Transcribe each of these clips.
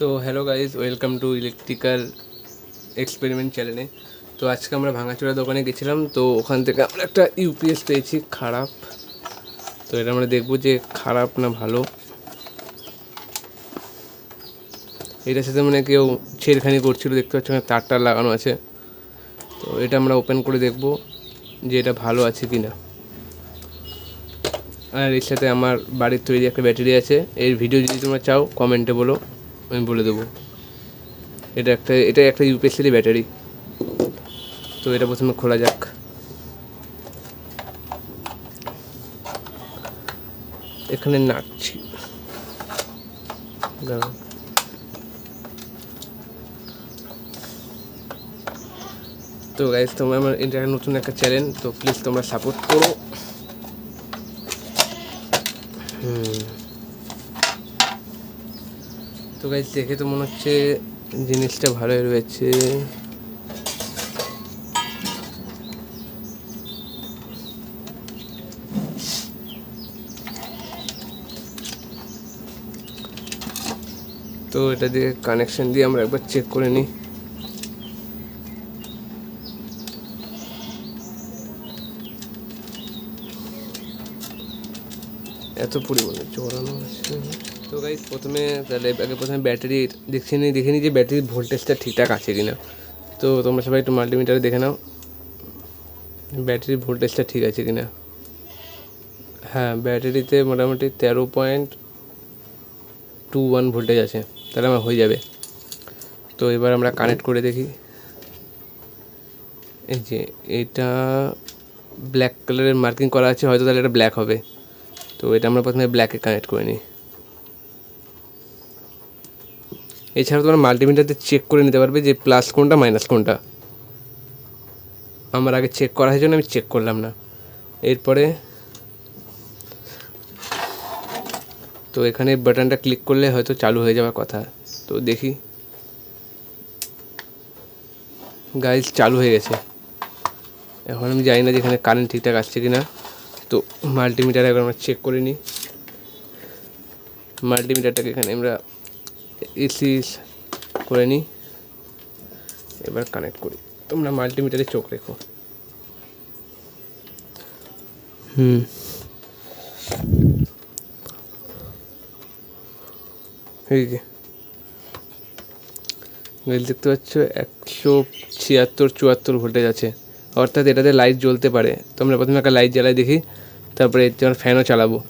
তো hello guys welcome to electrical experiment চ্যানেলে তো আজকে আমরা ভাঙাচোরা দোকানে গেছিলাম, তো ওখান থেকে আমরা একটা ইউপিএস পেয়েছি, খারাপ। তো এটা আমরা দেখব যে খারাপ না ভালো। এটার সাথে মানে কেউ ছেড়খানি করছিল, দেখতে পাচ্ছি ওখানে তার টার লাগানো আছে। তো এটা আমরা ওপেন করে দেখব যে এটা ভালো আছে কি না আর এর সাথে আমার বাড়ির তৈরি একটা ব্যাটারি আছে, এর ভিডিও যদি তোমরা চাও কমেন্টে বলো। আমি বলে দেবো। এটা একটা এটা একটা ইউপিএসসি ব্যাটারি তো এটা প্রথমে খোলা যাক। এখানে নাচছি। তো গাইজ তোমরা আমার এটা নতুন একটা চ্যানেল তো প্লিজ তোমরা সাপোর্ট করো। তো গাইজ দেখে তো মনে হচ্ছে জিনিসটা ভালোই রয়েছে। তো এটা দিয়ে কানেকশন দিয়ে আমরা একবার চেক করে নিই। এত পরিমাণে চড়ানো আছে তো গাইজ প্রথমে তাহলে আগে প্রথমে ব্যাটারি দেখছি নি, দেখে নিই যে ব্যাটারির ভোল্টেজটা ঠিকঠাক আছে কিনা। তো তোমরা সবাই একটু মাল্টিমিটারে দেখে নাও ব্যাটারির ভোল্টেজটা ঠিক আছে কিনা। হ্যাঁ ব্যাটারিতে মোটামুটি তেরো পয়েন্ট টু ওয়ান ভোল্টেজ আছে, তাহলে আমার হয়ে যাবে। তো এবার আমরা কানেক্ট করে দেখি। এই যে এটা ব্ল্যাক কালারের মার্কিং করা আছে, হয়তো তাহলে এটা ব্ল্যাক হবে। তো এটা আমরা প্রথমে ব্ল্যাকে কানেক্ট করে নিই। এছাড়াও তোমরা মাল্টিমিটারতে চেক করে নিতে পারবে যে প্লাস কোনটা মাইনাস কোনটা। আমার আগে চেক করা হয়েছে জন্য আমি চেক করলাম না। এরপরে, তো এখানে বাটনটা ক্লিক করলে হয়তো চালু হয়ে যাওয়ার কথা। তো দেখি। গাইজ চালু হয়ে গেছে। এখন আমি জানি না যে এখানে কারেন্ট ঠিকঠাক আসছে কি না তো মাল্টিমিটার একবার আমরা চেক করে নিই। মাল্টিমিটারটাকে এখানে আমরা এসি করে নিই। এবার কানেক্ট করি। তোমরা মাল্টিমিটারে চোখ রেখো। হুম। যে। দেখতে পাচ্ছ? একশো ছিয়াত্তর, চুয়াত্তর ভোল্টেজ আছে। অর্থাৎ এটাতে লাইট জ্বলতে পারে। তোমরা প্রথমে একটা লাইট জ্বালাই দেখি। তারপরে জন্য ফ্যানও চালাবো।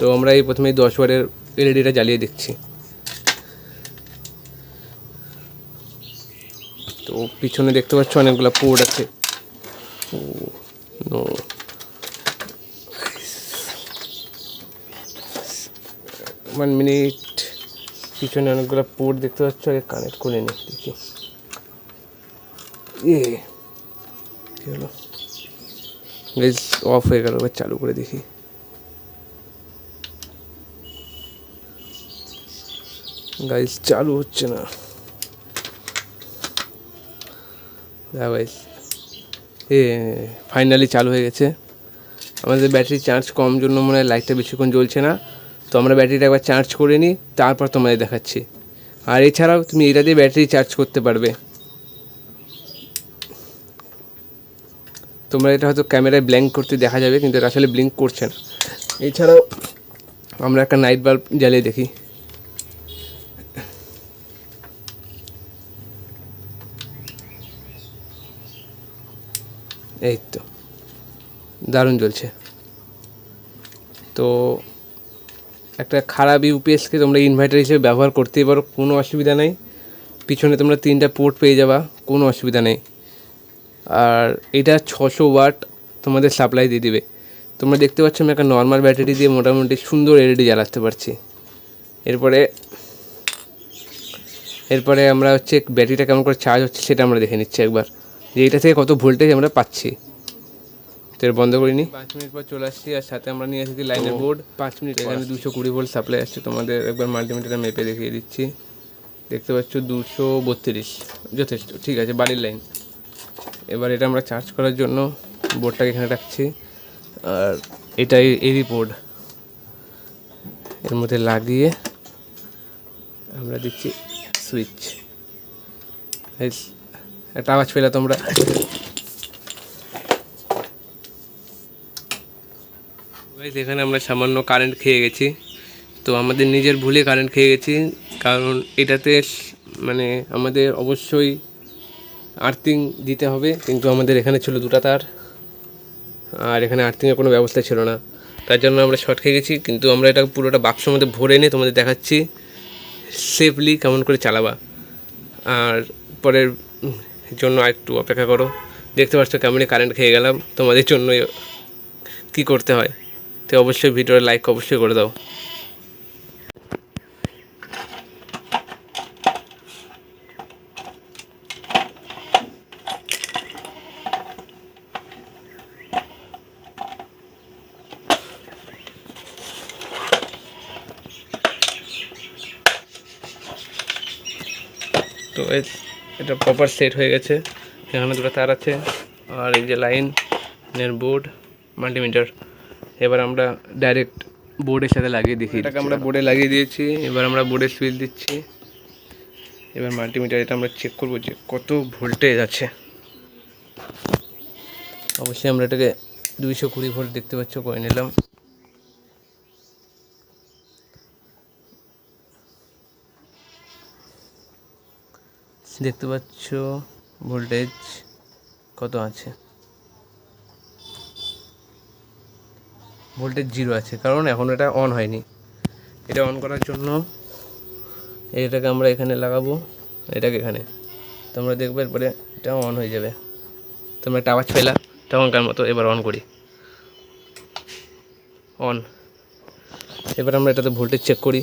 তো আমরা এই প্রথমে দশ ওয়াটের এলইডিটা জ্বালিয়ে দেখছি তো পিছনে দেখতে পাচ্ছ অনেকগুলো পোর্ট আছে। ওয়ান মিনিট পিছনে অনেকগুলো পোর্ট দেখতে পাচ্ছ, আগে কানেক্ট করে নি দেখি এ হলো? অফ হয়ে গেল, এবার চালু করে দেখি। গাইজ চালু হচ্ছে না। গাইজ এ ফাইনালি চালু হয়ে গেছে। আমাদের ব্যাটারি চার্জ কম জন্য মনে হয় লাইটটা বেশিক্ষণ জ্বলছে না। তো আমরা ব্যাটারিটা একবার চার্জ করে নিই, তারপর তোমাদের দেখাচ্ছি। আর এছাড়াও তুমি এটা দিয়ে ব্যাটারি চার্জ করতে পারবে। তোমরা এটা হয়তো ক্যামেরায় ব্ল্যাঙ্ক করতে দেখা যাবে, কিন্তু এটা আসলে ব্লিঙ্ক করছে না। এছাড়াও আমরা একটা নাইট বাল্ব জ্বালিয়ে দেখি। এই তো দারুণ চলছে। তো একটা খারাপ ইউপিএসকে তোমরা ইনভার্টার হিসেবে ব্যবহার করতেই পারো, কোনো অসুবিধা নেই। পিছনে তোমরা তিনটা পোর্ট পেয়ে যাবা, কোনো অসুবিধা নেই। আর এটা ছশো ওয়াট তোমাদের সাপ্লাই দিয়ে দিবে। তোমরা দেখতে পাচ্ছ আমি একটা নর্মাল ব্যাটারি দিয়ে মোটামুটি সুন্দর এলইডি জ্বালাতে পারছি। এরপরে এরপরে আমরা হচ্ছে ব্যাটারিটা কেমন করে চার্জ হচ্ছে সেটা আমরা দেখে নিচ্ছি একবার। যে এটা থেকে কত ভোল্টেজ আমরা পাচ্ছি। তো বন্ধ করিনি। পাঁচ মিনিট পর চলে আসছি আর সাথে আমরা নিয়ে এসেছি লাইনের বোর্ড পাঁচ মিনিট এখানে দুশো কুড়ি ভোল্ট সাপ্লাই আসছে। তোমাদের একবার মাল্টিমিটারে মেপে দেখিয়ে দিচ্ছি। দেখতে পাচ্ছ দুশো বত্রিশ। যথেষ্ট ঠিক আছে বাড়ির লাইন এবার এটা আমরা চার্জ করার জন্য বোর্ডটাকে এখানে রাখছি। আর এটাই এরই বোর্ড এর মধ্যে লাগিয়ে আমরা দিচ্ছি সুইচ একটা আওয়াজ পেলে তোমরা। এখানে আমরা সামান্য কারেন্ট খেয়ে গেছি। তো আমাদের নিজের ভুলে কারেন্ট খেয়ে গেছি, কারণ এটাতে মানে আমাদের অবশ্যই আর্থিং দিতে হবে, কিন্তু আমাদের এখানে ছিল দুটো তার, আর এখানে আর্থিংয়ের কোনো ব্যবস্থা ছিল না। তার জন্য আমরা শর্ট খেয়ে গেছি, কিন্তু আমরা এটা পুরোটা বাক্সর মধ্যে ভরে এনে তোমাদের দেখাচ্ছি। সেফলি কেমন করে চালাবা। আর পরের জন্য একটু অপেক্ষা করো। দেখতে পাচ্ছ কেমনই কারেন্ট খেয়ে গেলাম। তোমাদের জন্য কি করতে হয়? তো অবশ্যই ভিডিওর লাইক অবশ্যই করে দাও। তো এটা প্রপার সেট হয়ে গেছে। এখানে দুটো তার আছে আর এই যে লাইন এর বোর্ড মাল্টিমিটার এবার আমরা ডাইরেক্ট বোর্ডের সাথে লাগিয়ে দেখি এটাকে আমরা বোর্ডে লাগিয়ে দিয়েছি। এবার আমরা বোর্ডে সুইচ দিচ্ছি। এবার মাল্টিমিটার এটা আমরা চেক করব যে কত ভোল্টেজ আছে। অবশ্যই আমরা এটাকে দুইশো কুড়ি ভোল্ট দেখতে পাচ্ছ করে নিলাম। দেখতে পাচ্ছ ভোল্টেজ কত আছে? ভোল্টেজ জিরো আছে, কারণ এখন এটা অন হয়নি। এটা অন করার জন্য এটাকে আমরা এখানে লাগাবো, এটাকে এখানে। তোমরা দেখবে এরপরে এটা অন হয়ে যাবে। তোমরা একটা আওয়াজ পেলা তখনকার মতো এবার অন করি। অন এবার আমরা এটাতে ভোল্টেজ চেক করি।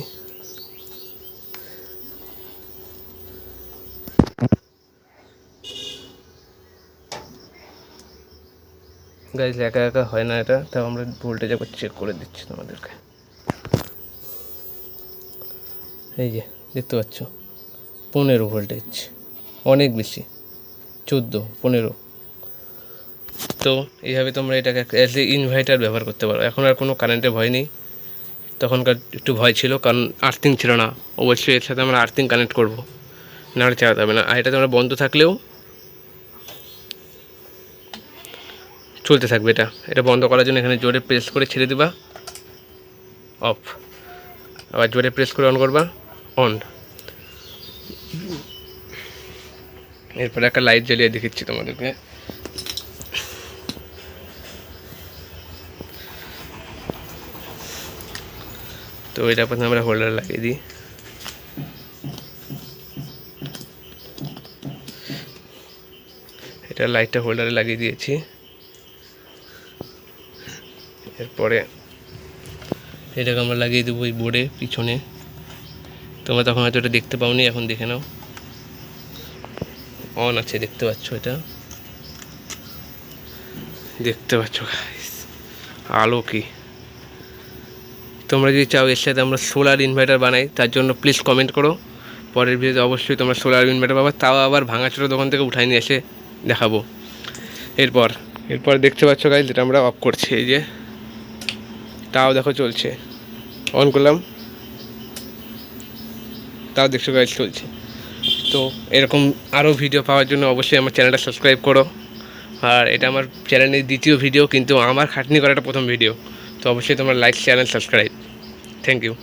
গাইজ একা একা হয় না এটা। তাও আমরা ভোল্টেজ একবার চেক করে দিচ্ছি তোমাদেরকে। এই যে, দেখতে পাচ্ছ? পনেরো ভোল্টেজ অনেক বেশি। চোদ্দ, পনেরো। তো এইভাবে তোমরা এটাকে অ্যাজ এ ইনভার্টার ব্যবহার করতে পারো। এখন আর কোনো কারেন্টের ভয় নেই। তখনকার একটু ভয় ছিল, কারণ আর্থিং ছিল না। অবশ্যই এর সাথে আমরা আর্থিং কানেক্ট করব। নাহলে চালাতে হবে না। আর এটা তোমরা বন্ধ থাকলেও চলতে থাকবে এটা। এটা বন্ধ করার জন্য এখানে জোরে প্রেস করে ছেড়ে দিবা। অফ আবার জোরে প্রেস করে অন করবা। অন এরপরে একটা লাইট জ্বালিয়ে দেখাচ্ছি তোমাদেরকে। তো এটা প্রথমে আমরা হোল্ডার লাগিয়ে দিই। এটা লাইটটা হোল্ডারে লাগিয়ে দিয়েছি। এরপরে এটাকে আমরা লাগিয়ে দেবো ওই বোর্ডে পিছনে। তোমরা তখন হয়তো এটা দেখতে পাওনি, এখন দেখে নাও। অন আছে, দেখতে পাচ্ছ এটা। দেখতে পাচ্ছ আলো কি। তোমরা যদি চাও এর সাথে আমরা সোলার ইনভার্টার বানাই, তার জন্য প্লিজ কমেন্ট করো। পরের ভিডিওতে অবশ্যই তোমরা সোলার ইনভার্টার পাবা, তাও আবার ভাঙাচোরা দোকান থেকে উঠাই নিয়ে এসে দেখাবো। এরপর এরপর দেখতে পাচ্ছ গাইজ যেটা আমরা অফ করছি, এই যে। তাও দেখো চলছে। অন করলাম। তাও দেখছ গাইজ চলছে। তো এরকম আরও ভিডিও পাওয়ার জন্য অবশ্যই আমার চ্যানেলটা সাবস্ক্রাইব করো। আর এটা আমার চ্যানেলের দ্বিতীয় ভিডিও কিন্তু আমার খাটনি করাটা প্রথম ভিডিও তো অবশ্যই তোমার like channel subscribe thank you